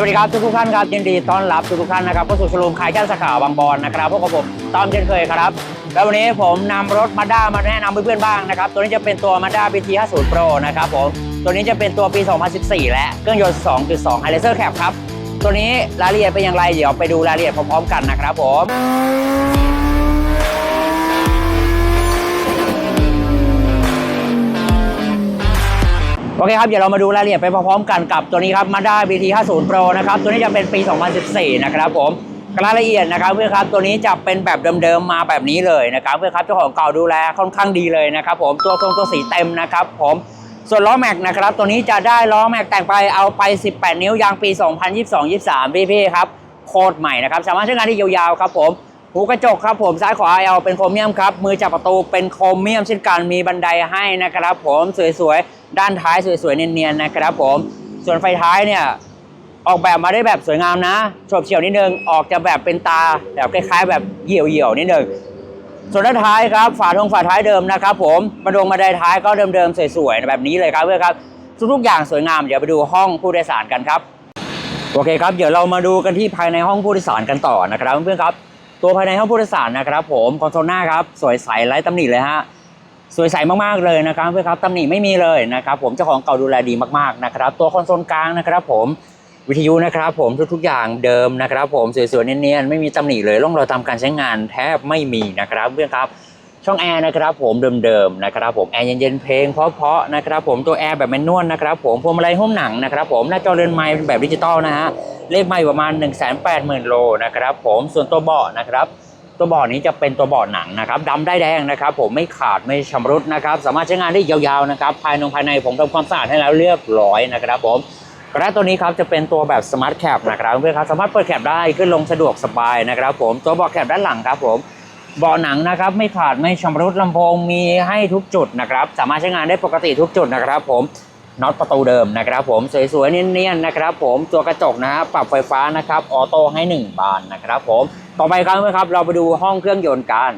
วัสดีครับทุกทุกท่านครับยินดีต้อนรับทุกทุกท่านนะครับเข้าสู่ชลูมขายย่านสาขาบางบอนนะครับพวกกับผมตอมเช่นเคยครับ แล้ววันนี้ผมนำรถมาด้ามาแนะนำเพื่อนๆบ้างนะครับ ตัวนี้จะเป็นตัวมาด้า BT 50 Pro นะครับผมตัวนี้จะเป็นตัวปี 2014 และเครื่องยนต์ 2.2 h i l a s e r Cap ครับ ตัวนี้รายละเอียดเป็นอย่างไร เดี๋ยวไปดูรายละเอียดพร้อมๆกันนะครับผม โอเคครับ เดี๋ยวเรามาดูรายละเอียดไปพร้อมๆกันกับตัวนี้ครับ Mazda BT 50 Pro นะครับ ตัวนี้จะเป็นปี 2014 นะครับผมรายละเอียดนะครับเพื่อนครับตัวนี้จะเป็นแบบเดิมๆมาแบบนี้เลยนะครับเพื่อนครับเจ้าของเก่าดูแลค่อนข้างดีเลยนะครับผมตัวทรงตัวสีเต็มนะครับผมส่วนล้อแม็กนะครับตัวนี้จะได้ล้อแม็กแต่งไปเอาไป 18 นิ้วยางปี 2022-23พี่พี่ๆครับโคตรใหม่นะครับสามารถใช้งานได้ยาวๆครับผม หูกระจกครับผมซ้ายขวา L เป็นโครเมียมครับมือจับประตูเป็นโครเมียมเช่นกันมีบันไดให้นะครับ ผมสวยๆด้านท้ายสวยๆเนียนๆนะครับผมส่วนไฟท้ายเนี่ยออกแบบมาได้แบบสวยงามนะโฉบเฉี่ยวนิดนึงออกจะแบบเป็นตาแบบคล้าย ๆ แบบเหี่ยวๆนิดนึงส่วนด้านท้ายครับฝาทงฝาท้ายเดิมนะครับ ผมบันดงบันไดท้ายก็เดิมๆสวยๆแบบนี้เลยครับเพื่อนครับทุกๆอย่างสวยงามเดี๋ยวไปดูห้องผู้โดยสารกันครับโอเคครับเดี๋ยวเรามาดูกันที่ภายในห้องผู้โดยสารกันต่อนะครับเพื่อนๆครับ ตัวภายในห้องผู้โดยสารนะครับผมคอนโซลหน้าครับสวยใสไร้ตำหนิเลยฮะสวยใสมากๆเลยนะครับเพื่อนครับตำหนิไม่มีเลยนะครับผมเจ้าของเก่าดูแลดีมากๆนะครับตัวคอนโซลกลางนะครับผมวิทยุนะครับผมทุกๆอย่างเดิมนะครับผมสวยๆเนียนๆไม่มีตำหนิเลยร่องรอยตามการใช้งานแทบไม่มีนะครับเพื่อนครับ ช่องแอร์นะครับผมเดิมๆนะครับผมแอร์เย็นๆเพลงเพราะๆนะครับผมตัวแอร์แบบแมนนวลนะครับผมพวงมาลัยหุ้มหนังนะครับผมหน้าจอเรือนไม้เป็นแบบดิจิตอลนะฮะเลขไม้ประมาณ 1 8 0 0 0 0 โลนะครับผมส่วนตัวเบาะนะครับตัวเบาะนี้จะเป็นตัวเบาะหนังนะครับดำได้แดงนะครับผมไม่ขาดไม่ชำรุดนะครับสามารถใช้งานได้ยาวๆนะครับภายในภายในผมทำความสะอาดให้แล้วเรียบร้อยนะครับผมกระตัวนี้ครับจะเป็นตัวแบบสมาร์ทแคปนะครับเพื่อนครับสามารถเปิดแคปได้ขึ้นลงสะดวกสบายนะครับผมตัวเบาะแคปด้านหลังครับผม เบาะหนังนะครับไม่ขาดไม่ชำรุดลำโพงมีให้ทุกจุดนะครับ สามารถใช้งานได้ปกติทุกจุดนะครับผมน็อตประตูเดิมนะครับผมสวยๆเนียนๆนะครับผมตัวกระจกนะฮะปรับไฟฟ้านะครับออโต้ให้ 1 บานนะครับผมต่อไปครับเพื่อครับเราไปดูห้องเครื่องยนต์กัน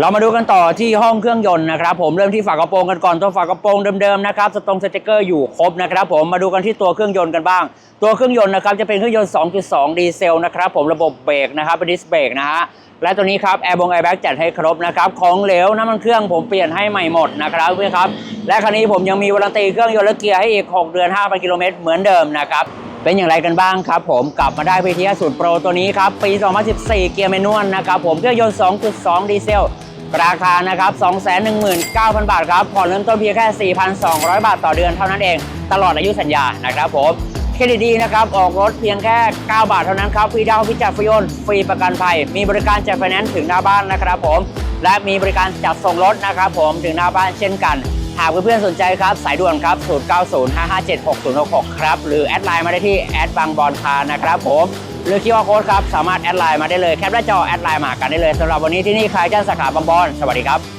เรามาดูกันต่อที่ห้องเครื่องยนต์นะครับผมเริ่มที่ฝากระโปรงกันก่อนตัวฝากระโปรงเดิมๆนะครับสตรงสติกเกอร์อยู่ครบนะครับผมมาดูกันที่ตัวเครื่องยนต์กันบ้าง ตัวเครื่องยนต์นะครับจะเป็นเครื่องยนต์ 2.2 ดีเซลนะครับผมระบบเบรกนะครับเป็นดิสเบรกนะฮะและตัวนี้ครับแอร์บงแอร์แบ็กจัดให้ครบนะครับของเหลวน้ำมันเครื่องผมเปลี่ยนให้ใหม่หมดนะครับเพื่อนครับและคันนี้ผมยังมีวารันตีเครื่องยนต์และเกียร์ให้อีก 6 เดือน5,000กิโลเมตรเหมือนเดิมนะครับเป็นอย่างไรกันบ้างครับผมกลับมาได้พีทีสูตรโปรตัวนี้ครับปี 2014 เกียร์แมนวลนะครับผมเครื่องยนต์ 2.2 ดีเซล ราคานะครับ 219,000 บาทครับ ผ่อนเริ่มต้นเพียงแค่ 4,200 บาทต่อเดือนเท่านั้นเอง ตลอดอายุสัญญานะครับผมเครดิตดีนะครับ ออกรถเพียงแค่ 9 บาทเท่านั้นครับ ฟรีดาวน์ฟรีจัดฟรีโอนฟรีประกันภัย มีบริการจัดไฟแนนซ์ถึงหน้าบ้านนะครับผม และมีบริการจัดส่งรถนะครับผมถึงหน้าบ้านเช่นกัน หากเพื่อนๆสนใจครับ สายด่วนครับ 0905576066 ครับ หรือแอดไลน์มาได้ที่แอดบางบอลคาร์นะครับผม หรือคิวอาร์โค้ดครับ สามารถแอดไลน์มาได้เลย แคปหน้าจอแอดไลน์มากันได้เลยสำหรับวันนี้ที่นี่คายจ้านสาขาบางบอน สวัสดีครับ